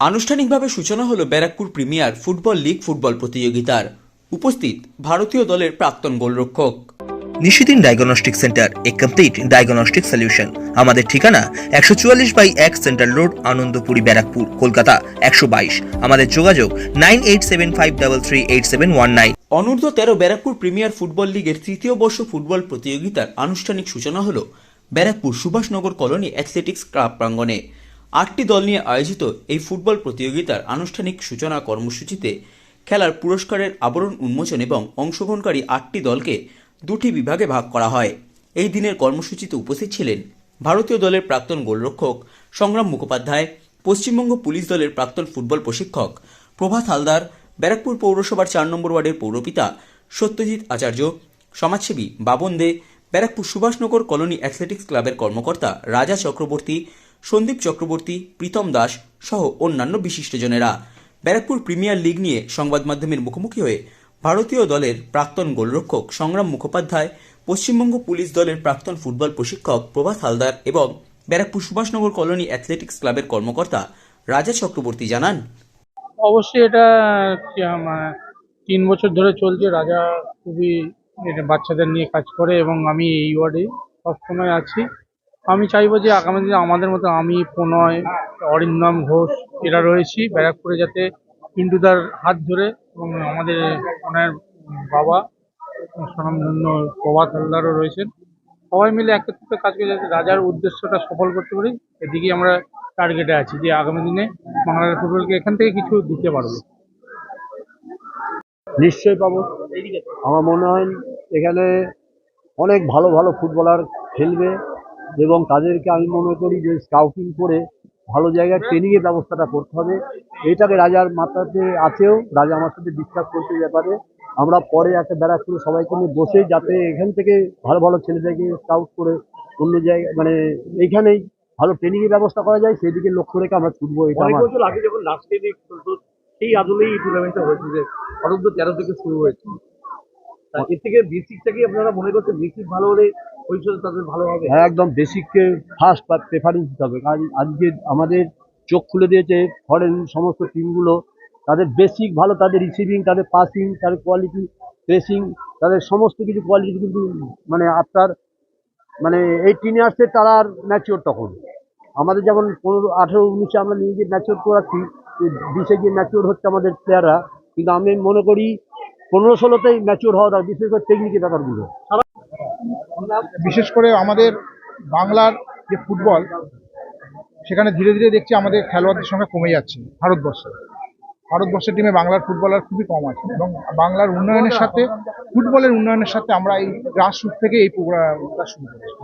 আনুষ্ঠানিকভাবে সূচনা হলো Barrackpore premier football league football প্রতিযোগিতার। উপস্থিত ভারতীয় দলের প্রাক্তন গোলরক্ষক। Nishidin diagnostic centre a complete diagnostic solution আমাদের ঠিকানা একশো চুয়াল্লিশ বাই এক সেন্ট্রাল রোড আনন্দপুরি ব্যারাকপুর কলকাতা একশো বাইশ। আমাদের যোগাযোগ nine eight seven five double three eight seven one nine. অনূর্ধ্ব তেরো ব্যারাকপুর প্রিমিয়ার ফুটবল লীগের তৃতীয় বর্ষ ফুটবল প্রতিযোগিতার আনুষ্ঠানিক সূচনা হলো Barrackpore Subhashnagar colony athletics club প্রাঙ্গণে। আটটি দল নিয়ে আয়োজিত এই ফুটবল প্রতিযোগিতার আনুষ্ঠানিক সূচনা কর্মসূচিতে খেলার পুরস্কারের আবরণ উন্মোচন এবং অংশগ্রহণকারী আটটি দলকে দুটি বিভাগে ভাগ করা হয়। এই দিনের কর্মসূচিতে উপস্থিত ছিলেন ভারতীয় দলের প্রাক্তন গোলরক্ষক সংগ্রাম মুখোপাধ্যায়, পশ্চিমবঙ্গ পুলিশ দলের প্রাক্তন ফুটবল প্রশিক্ষক প্রভাত হালদার, ব্যারাকপুর পৌরসভার চার নম্বর ওয়ার্ডের পৌরপিতা সত্যজিৎ আচার্য, সমাজসেবী বাবন দে, ব্যারাকপুর সুভাষনগর কলোনি অ্যাথলেটিক্স ক্লাবের কর্মকর্তা রাজা চক্রবর্তী সন্দীপ চক্রবর্তী, প্রীতম দাস সহ অন্যান্য বিশিষ্টজনেরা। ব্যারাকপুর প্রিমিয়ার লিগ নিয়ে সংবাদ মাধ্যমের মুখোমুখি হয়ে ভারতীয় দলের প্রাক্তন গোলরক্ষক সংগ্রাম মুখোপাধ্যায়, পশ্চিমবঙ্গ পুলিশ দলের প্রাক্তন ফুটবল প্রশিক্ষক প্রভাত হালদার এবং ব্যারাকপুর সুভাষনগর কলোনি অ্যাথলেটিক্স ক্লাবের কর্মকর্তা রাজা চক্রবর্তী জানান। অবশ্যই এটা কি তিন বছর ধরে চলছে। রাজা খুবই এটা বাচ্চাদের নিয়ে কাজ করে এবং আমি এই ওয়ার্ডে সবসময় আছি। আমি চাইব যে আগামী দিনে আমাদের মতো আমি প্রণয় অরিন্দম ঘোষ এরা রয়েছি ব্যারাকপুরে যাতে পিন্টুদার হাত ধরে এবং আমাদের প্রণয়ের বাবা স্বনামধন্য প্রভাত হালদারও রয়েছেন সবাই মিলে একত্রিত কাজ করে যাতে রাজার উদ্দেশ্যটা সফল করতে পারি এদিকেই আমরা টার্গেটে আছি যে আগামী দিনে বাংলার ফুটবলকে এখান থেকে কিছু দিতে পারব। নিশ্চয়ই পাবো। আমার মনে হয় এখানে অনেক ভালো ভালো ফুটবলার খেলবে। এবং তাদেরকে আমি মনে করি যে স্কাউটিং করে ভালো জায়গায় ট্রেনিংয়ের ব্যবস্থাটা করতে হবে। এটাকে রাজার মাথাতে আছেও রাজা আমার সাথে ডিসকাস করতে ব্যাপারে। আমরা পরে একটা ব্যারাকপুরে সবাইকে নিয়ে বসে যাতে এখান থেকে ভালো ভালো ছেলেদেরকে স্কাউট করে অন্য জায়গায় মানে এইখানেই ভালো ট্রেনিংয়ের ব্যবস্থা করা যায় সেদিকে লক্ষ্য রেখে আমরা ছুটবো এটা অনেক বছর আগে যখন লাস্ট চলতো সেই আদলেই এই টুর্নামেন্টটা হয়েছে যে অনন্ত তেরো থেকে শুরু হয়েছে। এর থেকে বেসিকটা কি আপনারা মনে করছেন বেসিক ভালো হলে হ্যাঁ একদম বেসিককে ফার্স্ট বা প্রেফারেন্স দিতে হবে। কারণ আজকে আমাদের চোখ খুলে দিয়েছে ফরেন সমস্ত টিমগুলো তাদের বেসিক ভালো, তাদের রিসিভিং তাদের পাসিং তাদের কোয়ালিটি প্রেসিং তাদের সমস্ত কিছু কোয়ালিটি কিন্তু মানে আফটার মানে এইটিন ইয়ার্সের তারা আর ম্যাচিওর তখন। আমাদের যেমন পনেরো, আঠেরো, উনিশে আমরা নিয়ে গিয়ে ম্যাচিওর করাচ্ছি বিশে গিয়ে ম্যাচিওর হচ্ছে আমাদের প্লেয়াররা কিন্তু আমি মনে করি পনেরো, ষোলোতেই ম্যাচিওর হওয়া দরকার বিশেষ করে টেকনিকের ব্যাপারগুলো। বিশেষ করে আমাদের বাংলার যে ফুটবল সেখানে ধীরে ধীরে দেখছি আমাদের খেলোয়াড়দের সংখ্যা কমে যাচ্ছে ভারতবর্ষে। ভারতবর্ষের টিমে বাংলার ফুটবলার খুবই কম আছে এবং বাংলার উন্নয়নের সাথে ফুটবলের উন্নয়নের সাথে আমরা এই গ্রাসরুট থেকে এই প্রোগ্রামটা শুরু করেছি।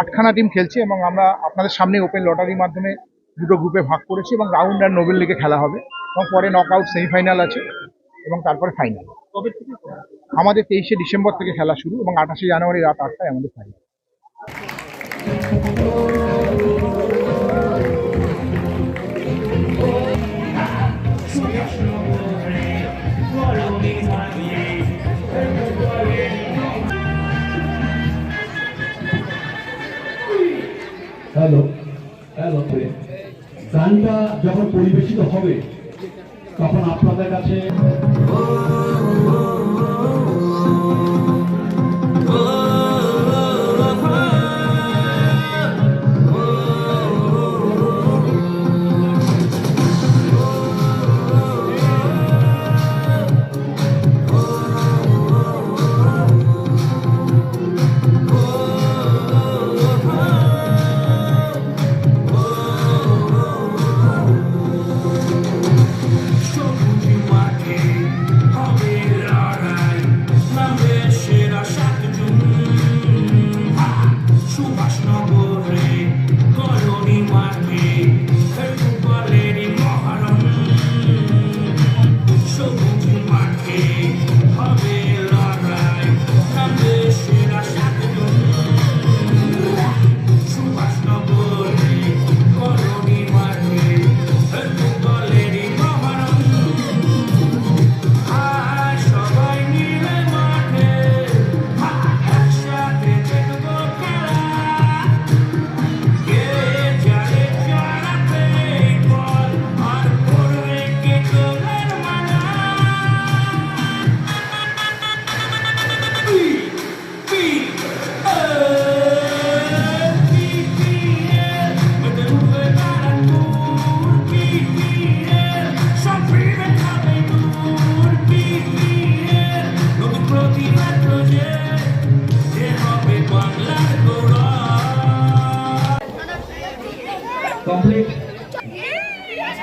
আটখানা টিম খেলছে এবং আমরা আপনাদের সামনে ওপেন লটারির মাধ্যমে দুটো গ্রুপে ভাগ করেছি এবং রাউন্ড আর নোবেল লিগে খেলা হবে। এবং পরে নকআউট সেমিফাইনাল আছে এবং তারপরে ফাইনাল আমাদের তেইশে ডিসেম্বর থেকে খেলা শুরু এবং আঠাশে জানুয়ারি রাত আটটায় আমাদের ফাইনাল হ্যালো হ্যালো গানটা যখন পরিবেশিত হবে তখন আপনাদের কাছে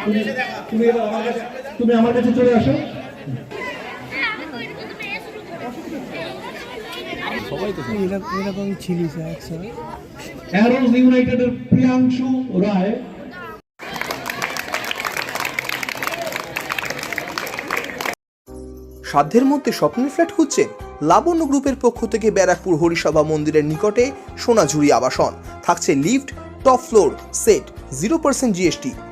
তুমি তুমি আমার কাছে চলে আসো। সাধ্যের মধ্যে স্বপ্নের ফ্ল্যাট খুঁজছেন লাবণ্য গ্রুপের পক্ষ থেকে ব্যারাকপুর হরিসভা মন্দিরের নিকটে সোনাঝুরি আবাসন। থাকছে lift, top floor, set zero percent GST